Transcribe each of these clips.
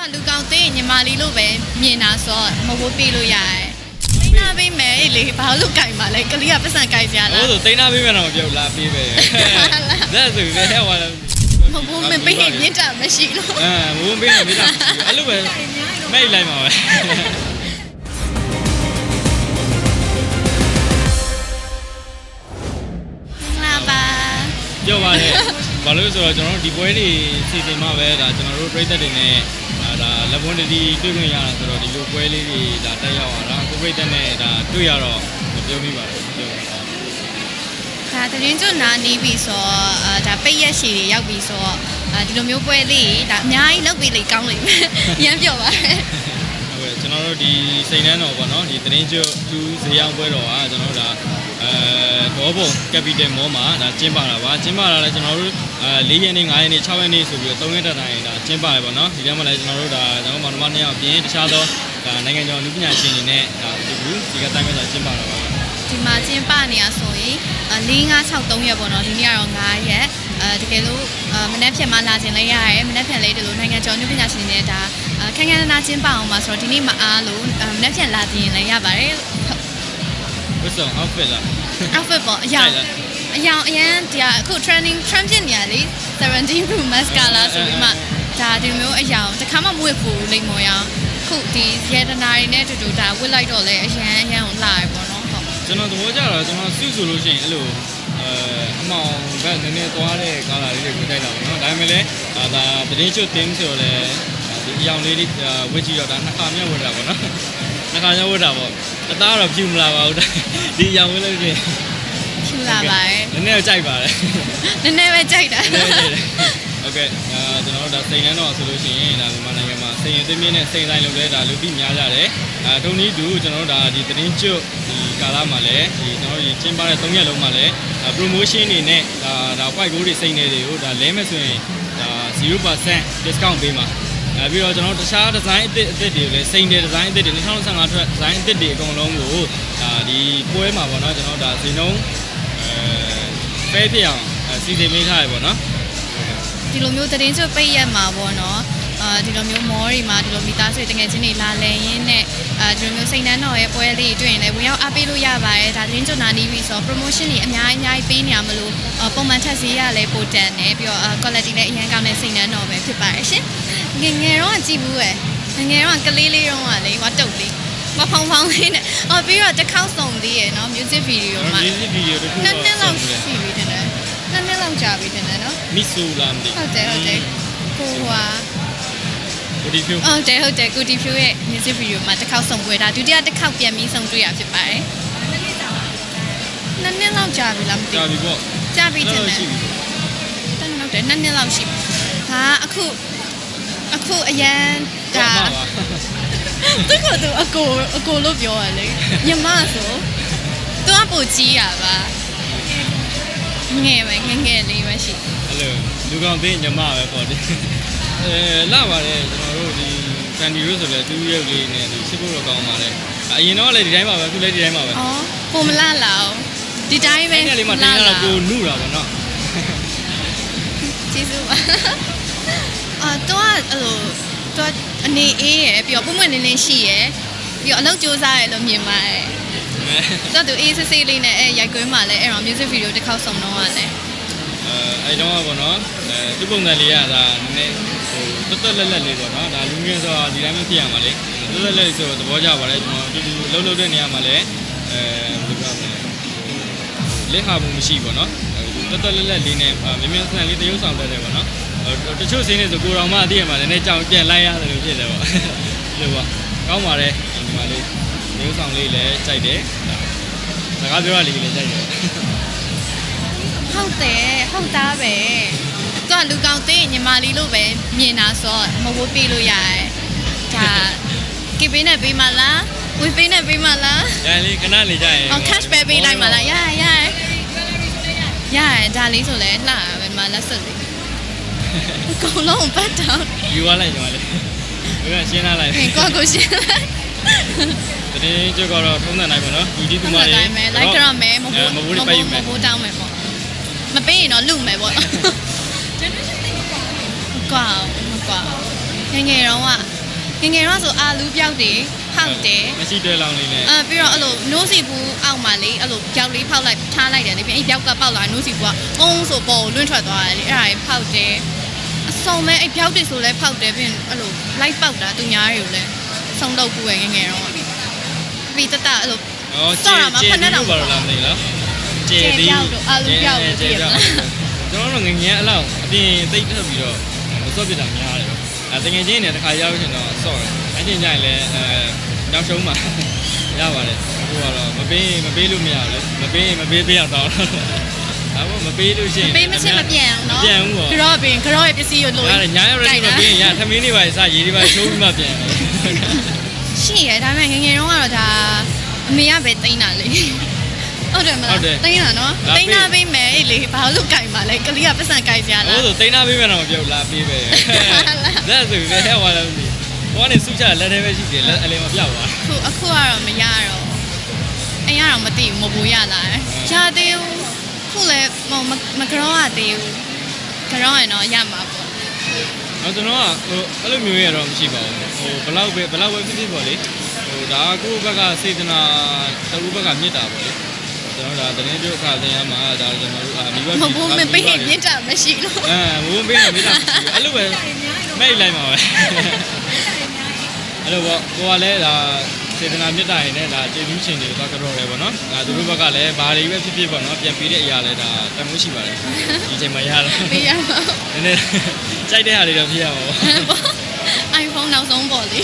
ကလူကောင်သိရင်ညီမလေးလို့ပဲမြင်တာဆိုတော့မဝတ်ပေးလို့ရတယ်။မိနာပေးမယ်လေဘာလို့ကြိုင်ပါလဲကလေးကပတ်စံကြိုင်ကြလားဟိုဆိုတိန်းသားပေးမယ်တော့မပြောဘူးလာပေးပဲလက်ဆိုပဲဟဲ့ဟောမဟုတ်ဘူးမပေးရင်မြင့်တာမရှိလို့အဲမုန်းပေးနေမိတာအဲ့လိုပဲမိတ်လိုက်မှာပဲမင်္ဂလာပါပြောပါလေဘာလို့လဲဆိုတော့ကျွန်တော်တို့ဒီပွဲတွေစီစဉ်မှပဲဒါကျွန်တော်တို့ပြည်သက်တွေနဲ့ ဒါလက်ပွန်တတီတွေ့ခွင့်ရတာဆိုတော့ဒီလိုပွဲလေးတွေဒါတက်ရောက်လာတာကိုပြည်သက်နဲ့ဒါတွေ့ရတော့မပြောမိပါဘူးပြောပါဒါတရင်ကျွန်းနာနေပြီဆိုတော့အာဒါပိတ်ရက်ရှည်တွေရောက်ပြီဆိုတော့အာဒီလိုမျိုးပွဲလေးဒါအများကြီးလုပ်ပြီးလေကောင်းလိမ့်မယ်ရမ်းပြောပါမယ်ဟုတ်ကဲ့ကျွန်တော်တို့ဒီစိန်နှန်းတော်ပေါ့နော်ဒီသတင်းကျွတ်သူဇေယျပွဲတော်ကကျွန်တော်တို့ဒါ အဲဒေါဘုံ capital mall မှာဒါကျင်းပတာပါကျင်းပတာလည်းကျွန်တော်တို့အဲ၄ရက်နေ့၅ရက်နေ့6ရက်နေ့ဆိုပြီးတော့၃ရက်တက်တိုင်းဒါကျင်းပရပေါ့နော်ဒီထဲမှာလည်းကျွန်တော်တို့ဒါကျွန်တော်မောင်နှမနှစ်ယောက်ပြင်တခြားသောဒါနိုင်ငံကျော်အမှုပညာရှင်တွေနဲ့ဒါဒီကူဒီကတိုင်းမှာကျင်းပတာပါဒီမှာကျင်းပနေရဆိုရင်၄5 6 3ရက်ပေါ့နော်ဒီနေ့ကတော့9ရက်အဲတကယ်လို့အာမနက်ဖြန်မှလာခြင်းလည်းရတယ်မနက်ဖြန်လေးဒီလိုနိုင်ငံကျော်ညပညာရှင်တွေနဲ့ဒါအာခန်းခန်းနာနာကျင်းပအောင်ပါဆိုတော့ဒီနေ့မအားလို့အာမနက်ဖြန်လာခြင်းလည်းရပါတယ်ဟုတ်ဝတ်စုံ outfit လား outfit ပေါ့အယောင်ကြိုက်လားအယောင်အရန်ဒီကအခု trending trend ဖြစ်နေရလေ17 Pro Max ကလာဆိုပြီးမှဒါဒီမျိုးအယောင်တစ်ခါမှမဝတ်ဘူးလိမ့်မော်ရအောင်အခုဒီရေဒနာတွေနဲ့တူတူဒါဝတ်လိုက်တော့လေအရန်အရန်ကိုလာရပေါ့နော်ဟုတ်ကျွန်တော်သဘောကျတာကျွန်တော်စုဆိုလို့ရှိရင်အဲ့လိုအဲအမောင်ဘက်နည်းနည်းသွားတဲ့ကာလာလေးတွေကိုတိုက်တာပေါ့နော်ဒါပေမဲ့လည်းဒါဒါသတင်းကျွတ်တင်းဆိုတော့လေဒီအယောင်လေးတွေဝစ်ကြည့်တော့ဒါနှစ်ခါမြောက်ဝတ်တာပေါ့နော် နှစ်ခါမြောက်ဝတ်တာပေါ့အသားတော့ပြူမလာပါဘူးဒါဒီအယောင်ဝတ်လို့ရှိရင် ဖြူလာပါတယ် နည်းနည်းတော့ကြိုက်ပါတယ် နည်းနည်းပဲကြိုက်တာ နည်းနည်းကြိုက်တယ်โอเคအာကျွန်တော်တို့ဒါစိန်နှန်းတော့ဆိုလို့ရှိရင်ဒါမြန်မာနိုင်ငံမှာစိန်ရင်သိမြင့်နဲ့စိန်ဆိုင်လုပ်လဲဒါလူပြီးများကြတယ်အာထုံနည်းတူကျွန်တော်တို့ဒါဒီသတင်းကျွတ်ဒီကာလမှာလည်းဒီကျွန်တော်တို့ဒီကျင်းပတဲ့၃ရက်လုံးမှာလည်း promotion တွေနဲ့ဒါဒါ white gold တွေစိန်နေတွေကိုဒါလဲမဲ့ဆိုရင်ဒါ0% discount ပေးမှာ အဲပြီးတော့ကျွန်တော်တို့တခြား design အသစ်အသစ်တွေကိုလည်းစိန်တဲ့ design အသစ်တွေ2015ထွက် design အသစ်တွေအကုန်လုံးကိုဒါဒီပွဲမှာပေါ့နော်ကျွန်တော်တို့ဒါဇင်နှုံးအဲဖဲပြအောင်အဲစီစဉ်ပေးထားရပေါ့နော်ဒီလိုမျိုးသတင်းကျွတ်ပိတ်ရက်မှာပေါ့နော် အာဒီလိုမျိုးမောတွေမှာဒီလိုမိသားစုတငယ်ချင်းတွေလာလဲရင်းနဲ့အာဒီလိုမျိုးစိတ်နှမ်းတော်ရဲ့ပွဲလေးတွေ့ရင်လည်းဝင်ရောက်အားပေးလို့ရပါတယ်ဒါသတင်းကျွတ်နာနေပြီဆိုတော့ promotion တွေအများကြီးအများကြီးပေးနေရမလို့အာပုံမှန်ထက်စီရလည်းပိုတန်တယ်ပြီးတော့အာ quality လည်းအရင်ကောင်းတဲ့စိတ်နှမ်းတော်ပဲဖြစ်ပါတယ်ရှင်ငယ်ငယ်တော့ကြည့်ဘူးပဲငယ်ငယ်တော့ကလေးလေးတော့ကလေဟောတုတ်လေးမဖောင်းဖောင်းလေးနဲ့အော်ပြီးတော့တစ်ခေါက်စုံသေးရယ်နော် music video မှာ music video တစ်ခုနှစ်တော့နှစ်လောက်ရှိပြီတင်တယ်နှစ်နှစ်လောက်ကြာပြီတင်တယ်နော်မီဆူလာမသိဟုတ်တယ်ဟုတ်တယ်ကိုဟာ ကိုဒီဖြူဟုတ်တယ်ဟုတ်တယ်ကိုတီဖြိုးရဲ့ music video မှာတစ်ခေါက်ဆုံးပွဲတာဒုတိယတစ်ခေါက်ပြန်ပြီးဆုံးတွေ့ရဖြစ်ပါတယ်နှစ်နှစ်လောက်ကြာပြီလားမသိကြာဘူးပြီပေါ့ကြာပြီတင်တယ်ရှိပြီတန်းဟုတ်တယ်နှစ်နှစ်လောက်ရှိပြီဟာအခုအခုအရန်ဒါပါပါသူကသူအကိုအကိုလို့ပြောရလေညီမဆိုသူကပိုကြီးရပါငယ်ပဲငယ်ငယ်လေးပဲရှိအဲ့လို လူကောင်သိညမပဲပေါ့ဒီအဲလာပါတယ်ကျွန်တော်တို့ဒီကန်ဒီရိုးဆိုလဲသူ့ရုပ်လေးနဲ့ဒီစစ်ဖို့တော့ကောင်းပါလေအရင်တော့လည်းဒီတိုင်းပါပဲအခုလည်းဒီတိုင်းပါပဲအော်ပုံမလာလောက်ဒီတိုင်းပဲအဲ့ဒီလေးမှတင်းရတော့ကိုနုတာပေါ့နော်ကျေးဇူးပါအာတော့အဲ့လိုတော့အနေအေးရယ်ပြီးတော့ပုံမှန်နေနေရှိရယ်ပြီးတော့အလုပ်ကြိုးစားရယ်လို့မြင်ပါတယ်တော့သူအေးစစ်စစ်လေးနဲ့အဲရိုက်ကွင်းမှာလည်းအဲ့တော့ music video တစ်ခေါက်စုံတော့ရတယ် အဲအဲ့တော့ပေါ့နော်အဲသူ့ပုံစံလေးကဒါနည်းနည်းဟိုတွတ်တွတ်လက်လက်လေးပေါ့နော်ဒါလူငယ်ဆိုတာဒီတိုင်းမဖြစ်ရမှာလေတွတ်တွတ်လက်လက်ဆိုတော့သဘောကျပါတယ်ကျွန်တော်တူတူလှုပ်လှုပ်တဲ့နေရာမှာလည်းအဲဘယ်လိုပြောမလဲလက်ဟာမှုမရှိပေါ့နော်တွတ်တွတ်လက်လက်လေးနဲ့မြင်းမြင်းဆန်လေးတရုပ်ဆောင်တတ်တယ်ပေါ့နော်တချို့စင်းနေဆိုကိုတော်မအတိအမှလည်းနည်းနည်းကြောင်ပြန်လိုက်ရတယ်လို့ဖြစ်တယ်ပေါ့ဒီလိုပေါ့ကောင်းပါတယ်ဒီမှာလေးတရုပ်ဆောင်လေးလည်းကြိုက်တယ်စကားပြောရလေးလည်းကြိုက်တယ် ဟုတ်တယ်ဟုတ်သားပဲသူကလူကောင်သိရင်ညီမလေးလို့ပဲမြင်တာဆိုတော့မဝတ်ပေးလို့ရတယ်ဒါကိပေးနဲ့ပေးမလားဝေးပေးနဲ့ပေးမလား။ဒါလေးခဏလေးကြာရင်ဟော cash ပဲပေးလိုက်မလားရရရရရဒါလေးဆိုလဲလှပဲမလက်စလေးအကုန်လုံးပတ်တော့ယူရလိုက်ညီမလေး။ဘယ်ကရှင်းလာလိုက်ဟင်ကိုယ့်ကိုရှင်းလိုက်။တနေ့ကျကတော့ထုံးစံနိုင်ပါနော်။ယူဒီကူဒီမမှာလေးတိုင်းမယ်လိုက်ကြတော့မယ်မဟုတ်မဟုတ်ဘူးပေးမယ်မဟုတ်တောင်းမယ်ပေါ့ မပေးရင်တော့လူမယ်ပေါ့မကွာမကွာငယ်ငယ်တော့ကငယ်ငယ်တော့ဆိုအာလူပြောက်တယ်ဖောက်တယ်မရှိတွဲလောင်းလေးနဲ့အဲပြီးတော့အဲ့လိုနိုးစီဘူးအောက်မှာလေအဲ့လိုပြောက်လေးဖောက်လိုက်ထားလိုက်တယ်လေပြီးအဲ့ပြောက်ကပေါက်လာနိုးစီဘူးကအုံးဆိုပေါ်ကိုလွင့်ထွက်သွားတယ်လေအဲ့ဒါကြီးဖောက်တယ်အစုံမဲ့အဲ့ပြောက်တွေဆိုလဲဖောက်တယ်ပြီးရင်အဲ့လိုလိုက်ပေါက်တာသူများတွေကိုလည်းဆုံးတော့ကူရငယ်ငယ်တော့ပြီးတတအဲ့လိုอ๋อဆော့တာမှာဖက်နဲ့တောင်ဘာလို့လားမသိလား ကျေကျေသည်ပြောက်တို့အာလူပြောက်တို့ကျေသိရမလားကျွန်တော်တို့ငယ်ငယ်အဲ့လောက်အပြင်သိပ်ထပ်ပြီးတော့မစော့ပြတာများတယ်အဲတကယ်ချင်းနဲ့တစ်ခါရောက်ရှင်တော့ဆော့တယ်အဲ့ဒီညရင်လည်းအဲနောက်ရှုံးမှာရပါတယ်အခုကတော့မပေးမပေးလို့မရဘူးလေမပေးမပေးပေးအောင်တော့ဒါမှမပေးလို့ရှိရင်ပေးမချင်းမပြန်အောင်နော်မပြန်ဘူးပေါ့ကြော့ပင်ကြော့ရဲ့ပစ္စည်းကိုလို့ရတယ်ညာရောက်ရင်မပေးရင်ရသမင်းလေးပါစရေးလေးပါချိုးပြီးမှပြန်ရှိရဒါပေမဲ့ငယ်ငယ်တော့ကတော့ဒါအမေကပဲတိန်းတာလေ ဟုတ်တယ်မလားတိန်းတာနော်တိန်းတာပေးမယ်အေးလေဘာလို့ကြိုင်ပါလဲကလေးကပတ်စံကြိုင်ကြလားဟိုဆိုတိန်းသားပေးမယ်တော့မပြောဘူးလားပေးပဲလက်ဆိုပဲဟဲ့ဟောလာပြီဘောကနေစုချလက်ထဲပဲရှိတယ်လက်အလင်းမပြောက်ပါအခုအခုကတော့မရတော့အိမ်ကတော့မသိဘူးမဘူရလာတယ်ရသေးဘူးခုလည်းမမကြောရသေးဘူးကြောရတော့ရမှာပေါ့အော်ကျွန်တော်ကဟိုအဲ့လိုမျိုးရတော့မရှိပါဘူးဟိုဘလောက်ပဲဘလောက်ပဲဖြစ်ဖြစ်ပေါ့လေဟိုဒါကကိုယ့်ဘက်ကစေတနာတူဘက်ကမြစ်တာပေါ့လေ ကျွန်တော်ဒါတရင်ပြုတ်အခါတင်ရမှာဒါကျွန်တော်တို့အာမိဘမဘူမပေးရင်မြင့်တာမရှိလို့အဲဘုံပေးနေမိတာအဲ့လိုပဲမိတ်လိုက်မှာပဲအဲ့လိုပေါ့ကိုကလည်းဒါစေတနာမြတ်တာရင်လည်းဒါကျေးဇူးရှင်တွေတော့ကြော်တယ်ပေါ့နော်ဒါသူတို့ဘက်ကလည်းဘာတွေပဲဖြစ်ဖြစ်ပေါ့နော်ပြန်ပေးတဲ့အရာလည်းဒါတမိုးရှိပါတယ်ဒီချိန်မှာရတော့ပေးရမှာနည်းနည်းကြိုက်တဲ့ဟာတွေတော့ဖြစ်ရမှာပေါ့ iPhone နောက်ဆုံးပေါ့လေ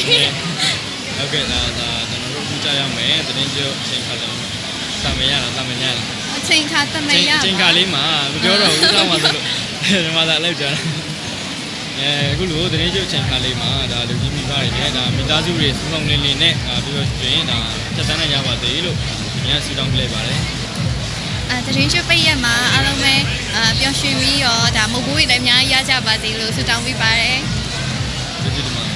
ဟုတ်ကဲ့ဒါဒါကျွန်တော်တို့အခုကြားရမယ်သတင်းကျုပ်အချိန်ခါလေး တာမရလားတာမရလားအချိန်ခါတမချိန်ရပါချိန်ခါလေးမှာမပြောတော့ဘူးစောင်းပါဆိုလို့ဒီမှာသာလောက်ကြတာအဲအခုလိုသတင်းကျုပ်ချိန်ခါလေးမှာဒါလူကြီးမိဘတွေနဲ့ဒါမိသားစုတွေစုံစုံလင်းလင်းနဲ့အာပြီးတော့ပြင်ဒါတက်တန်းနိုင်ရပါသေးလို့ဒီနေ့ဆူတောင်းပြလိုက်ပါတယ်အဲတရင်ချပိတ်ရက်မှာအားလုံးပဲအာပျော်ရွှင်ပြီးတော့ဒါမဟုတ်ဘူးတွေလည်းအများကြီးရကြပါစေလို့ဆုတောင်းပေးပါတယ်ကျေးဇူးတင်ပါတယ်တတာ